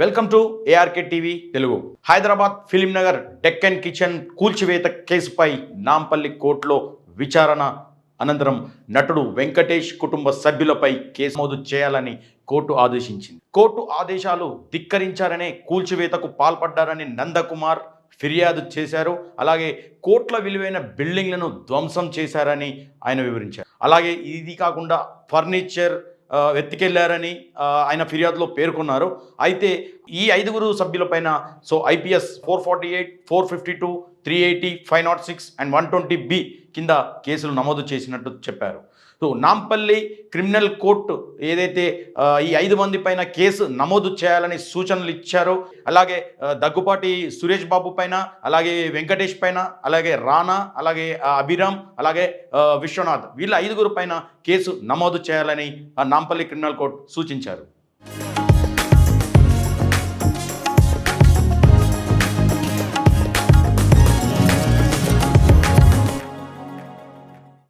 Welcome to ARK TV Telugu. Hyderabad film Nagar Deccan kitchen కూల్చివేత కేసుపై నాంపల్లి కోర్టులో విచారణ అనంతరం నటుడు వెంకటేష్ కుటుంబ సభ్యులపై కేసు నమోదు చేయాలని కోర్టు ఆదేశించింది. కోర్టు ఆదేశాలు ధిక్కరించారనే కూల్చివేతకు పాల్పడ్డారని నందకుమార్ ఫిర్యాదు చేశారు. అలాగే కోట్ల విలువైన బిల్డింగ్లను ధ్వంసం చేశారని ఆయన వివరించారు. అలాగే ఇది కాకుండా ఫర్నిచర్ ఎత్తుకెళ్ళారని ఆయన ఫిర్యాదులో పేర్కొన్నారు. అయితే ఈ ఐదుగురు సభ్యులపైన so IPS four forty eight four fifty two three eighty five not six and one twenty B కింద కేసులు నమోదు చేసినట్టు చెప్పారు. సో నాంపల్లి క్రిమినల్ కోర్టు ఏదైతే ఈ ఐదు మంది పైన కేసు నమోదు చేయాలని సూచనలు ఇచ్చారో అలాగే దగ్గుపాటి సురేష్ బాబు పైన అలాగే వెంకటేష్ పైన అలాగే రానా అలాగే అభిరామ్ అలాగే విశ్వనాథ్ వీళ్ళ ఐదుగురు పైన కేసు నమోదు చేయాలని ఆ, నాంపల్లి క్రిమినల్ కోర్టు సూచించారు.